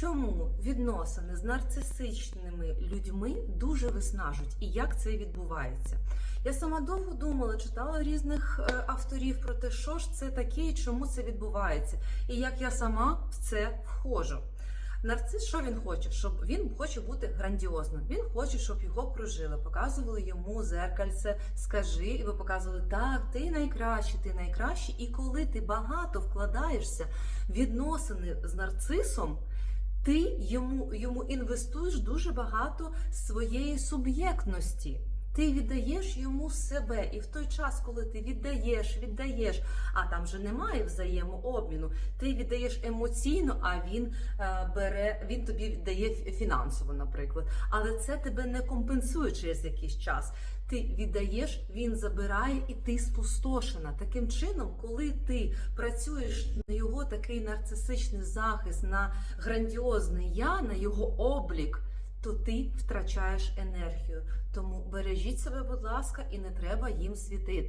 Чому відносини з нарцисичними людьми дуже виснажують і як це відбувається? Я сама довго думала, читала різних е, авторів про те, що ж це таке і чому це відбувається, і як я сама в це входжу. Нарцис, що він хоче? Щоб він хоче бути грандіозним. Він хоче, щоб його кружили, показували йому зеркальце, скажи, і ви показували так, ти найкращий, ти найкращий. І коли ти багато вкладаєшся відносини з нарцисом, ти йому, йому інвестуєш дуже багато своєї суб'єктності. Ти віддаєш йому себе, і в той час, коли ти віддаєш, віддаєш, а там же немає взаємообміну, ти віддаєш емоційно, а він е, бере, він тобі віддає фінансово, наприклад. Але це тебе не компенсує через якийсь час. Ти віддаєш, він забирає, і ти спустошена. Таким чином, коли ти працюєш на його такий нарцисичний захист, на грандіозний я, на його облік то ти втрачаєш енергію. Бережіть себе, будь ласка, і не треба їм світити.